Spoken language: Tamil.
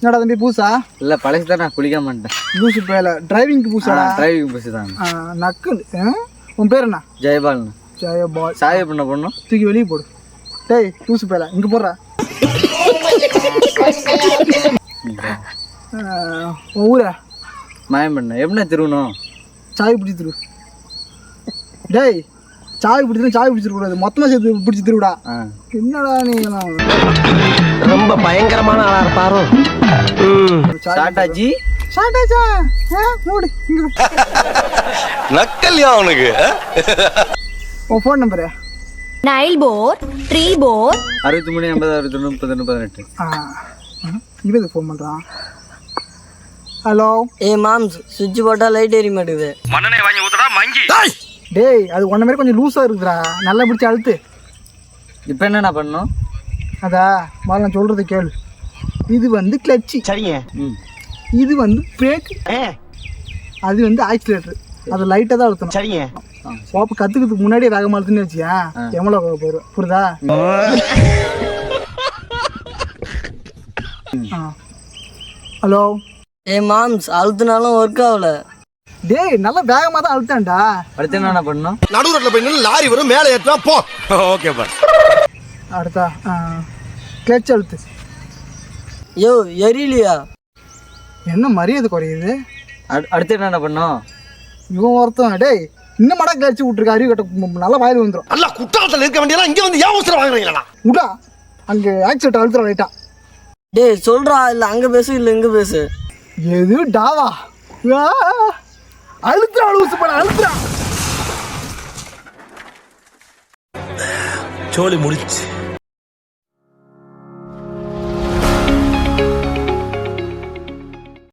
என்னடா தம்பி பூசா இல்ல பழசு தான் நான் குளிக்க மாட்டேன் பூசு பேல டிரைவிங்க்கு பூசாடா டிரைவிங் பஸ் தான். நக்கு? உன் பேர் என்ன? ஜெயபாலன். ஜெய பாய் சாய பண்ண பொண்ணும் தூக்கி வெளியே போடு. டேய் பூசு பேல இங்க போடுறா. ஊரா? மாயம் பண்ண எப்படி திருவணும்? சாய் பிடிச்சி திரு. டேய் சாய் பிடிச்சிரு சாய் பிடிச்சிருக்கூடாது மொத்தமாக சேர்த்து பிடிச்சி திருவிடா. என்னடா நீ? ரொம்ப பயங்கரமான ஆளா இருப்பாரோ. சாட்டாச்சா ஆ மூடு. நக்கல்யா அவனுக்கு உன் phone number nine four three four அறுபத்தி மூணு எண்பது அறுபத்தி ஒன்று முப்பத்தொன்று பதினெட்டு ஆ. இவன் ஃபோன் பண்ணுறான் ஹலோ ஏய் மாம்ஸ் சுவிட்ச் போட்டா லைட் எரிய மாட்டேங்குது டேய் அது ஒன்ன மாதிரி கொஞ்சம் லூஸாக இருக்குதுடா. நல்லா பிடிச்சி அழுத்து. இப்போ என்னண்ணா பண்ணணும்? அதா முதல்ல நான் சொல்கிறது கேளு. இது வந்து கிளச்சு சரிங்க. ம். இது வந்து பிரேக் ஏ, அது வந்து ஆக்சிலேட்டர் அது லைட்டாக தான் அழுத்தணும். சரிங்க. சோப்பு கற்றுக்கிறதுக்கு முன்னாடியே வேகமாக அழுத்துன்னு வச்சியா? எவ்வளோ போயிடும் புரியுதா? ஆ. ஹலோ? ஏய் மாம்ஸ் அழுத்தினாலும் ஒர்க் ஆகல. டேய் நல்லா வேகமாக தான் அழுத்தான்டா அடுத்து என்னண்ணா பண்ணணும்? நடு ரோட்ல போய் நின்னு லாரி வரும் மேலே ஏற்றா போ. ஓகேப்பா அடுத்தா கிளச் அழுத்து. யோ எரியலையா? என்ன மரியாதை குறையுது? அடு- அடுத்து என்னண்ணா பண்ணணும்? இவன் ஒருத்தன் டேய் இன்னும் மடக்கு கிளச்சி விட்ருக்க அறிவு கட்ட நல்லா வாயில் வந்துடும் நல்லா குற்றாலத்தில் இருக்க வேண்டியதெல்லாம் இங்க வந்து ஏன் அவசரம் வாங்குறீங்களா விடா அங்கே ஆக்சிடென்ட் அழுத்துற லைட்டா. டேய் சொல்றா இல்ல அங்க பேசு இல்ல இங்க பேசு. எது டாவா? ஆ, அழுத்துறா அழுசு பண்ண அழுத்துறா. சோலி முடிச்சு